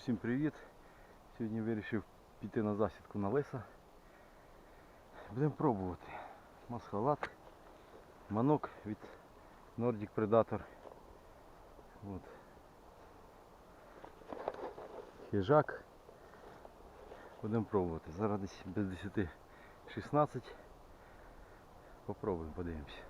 всім привіт! Сьогодні вирішив піти на засідку на леса. Будемо пробувати. Масхалат, манок від Nordic Predator. От. Хижак. Будемо пробувати. Зараз десь без 10-16. Попробуємо, подивимося.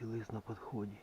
Лис на підході.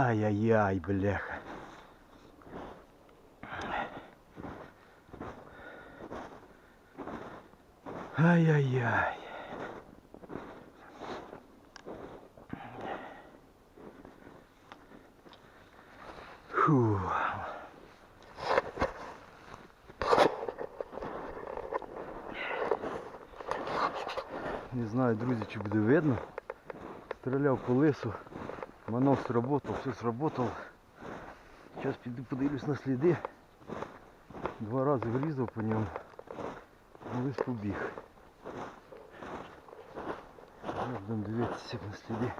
Ай-яй-яй, бляха. Ай-яй-яй. Фу. Не знаю, друзі, чи буде видно. Стріляв по лису. Манок сработав, все сработало. Зараз піду подивлюсь на сліди. Два рази врізав по ньому. а Лис побіг. Зараз будемо дивитися на сліди.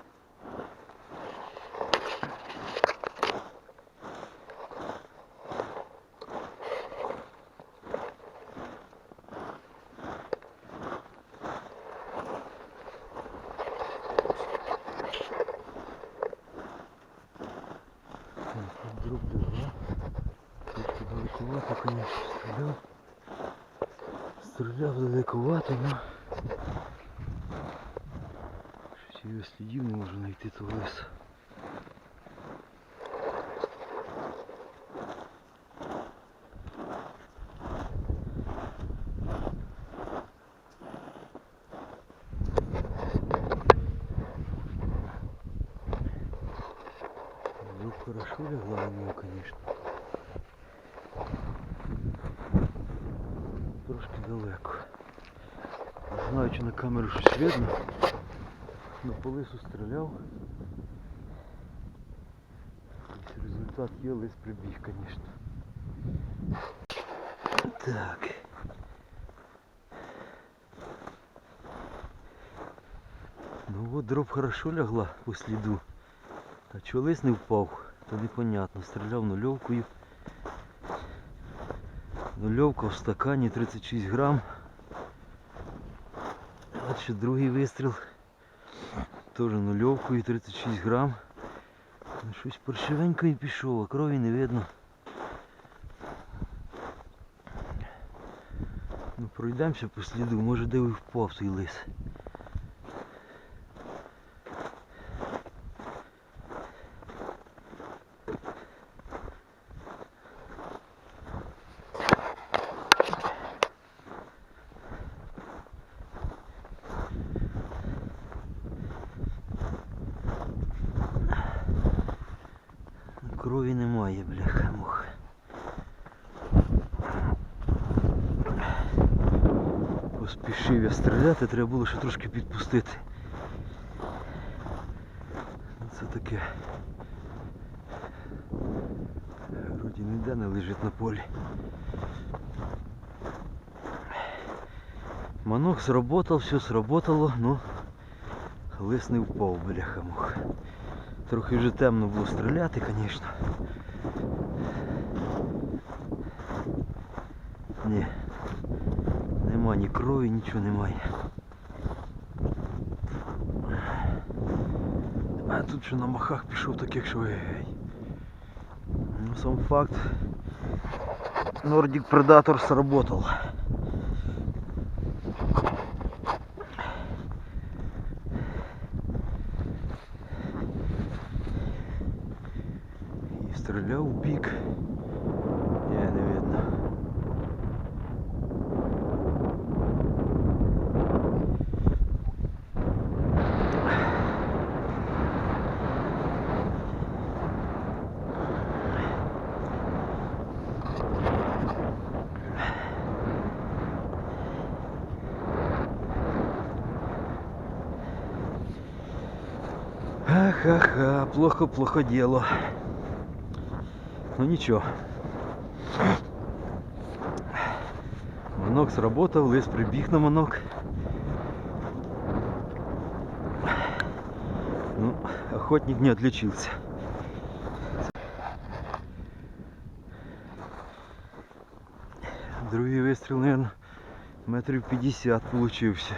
Стреляв далековато, но... Щось його слідів не можу знайти того лиса. Ну, хорошо легла на нього, конечно. Трошки далеко. Не знаю, чи на камеру щось видно. На по лису стріляв. Результат є, лис прибіг, конечно. Так. Ну вот дроп хорошо лягла по сліду. А чого лис не впав, то непонятно. Стріляв нульовкою. Нульовка в стакані 36 грам. Ще другий вистріл. Теж нульовкою 36 грам. Ну, щось паршивенько і пішов, а крові не видно. Ну пройдемося по сліду, може де і впав той лис. Крові немає, бляха муха. Поспішив я стріляти, треба було ще трошки підпустити. Ну, Це таке. Вроді ніде не лежить на полі. Манок сработал, все сработало, но лис не впав, бляха муха. Трохи вже темно було стріляти, звісно. Ні. Ні крові, нічого немає. А тут що на махах пішов таких, що. Ну сам факт. Nordic Predator сработал. Ха-ха-ха, плохо-плохо дело. Ну ничего. Манок сработал, лис прибіг на манок. Ну, охотник не отличился. Другий вистріл, наверное, метрів 50 получився.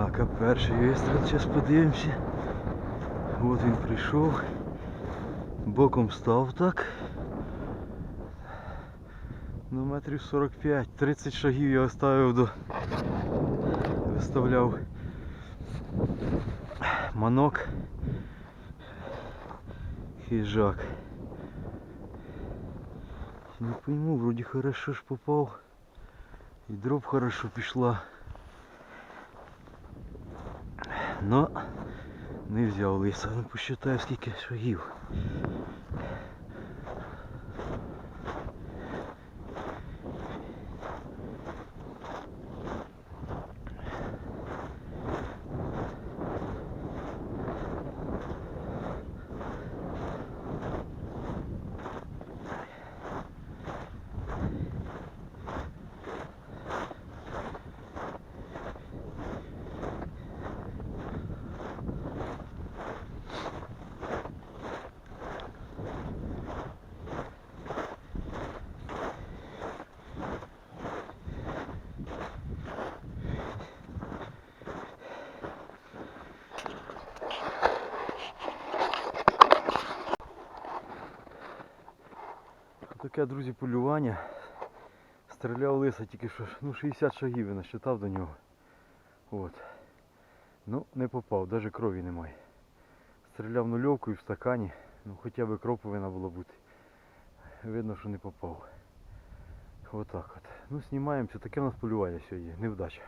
Так, а перший вистріл, зараз подивимося. От він прийшов. Боком став так. Ну метрів 45, 30 шагів я оставив до. Виставляв манок. Хижак. Не пойму, вроде хорошо ж попал. И дроп хорошо пішла. Но не взяв лиса. Ну посчитаю скільки шагів. Таке, друзі, полювання. Стріляв лиса тільки що, ну 60 шагів я насчитав до нього. От. Ну, не попав, навіть крові немає. Стріляв нульовкою в стакані, ну хоча б кров повинна була бути. Видно, що не попав. Отак от. Ну, знімаємося, таке у нас полювання сьогодні, невдача.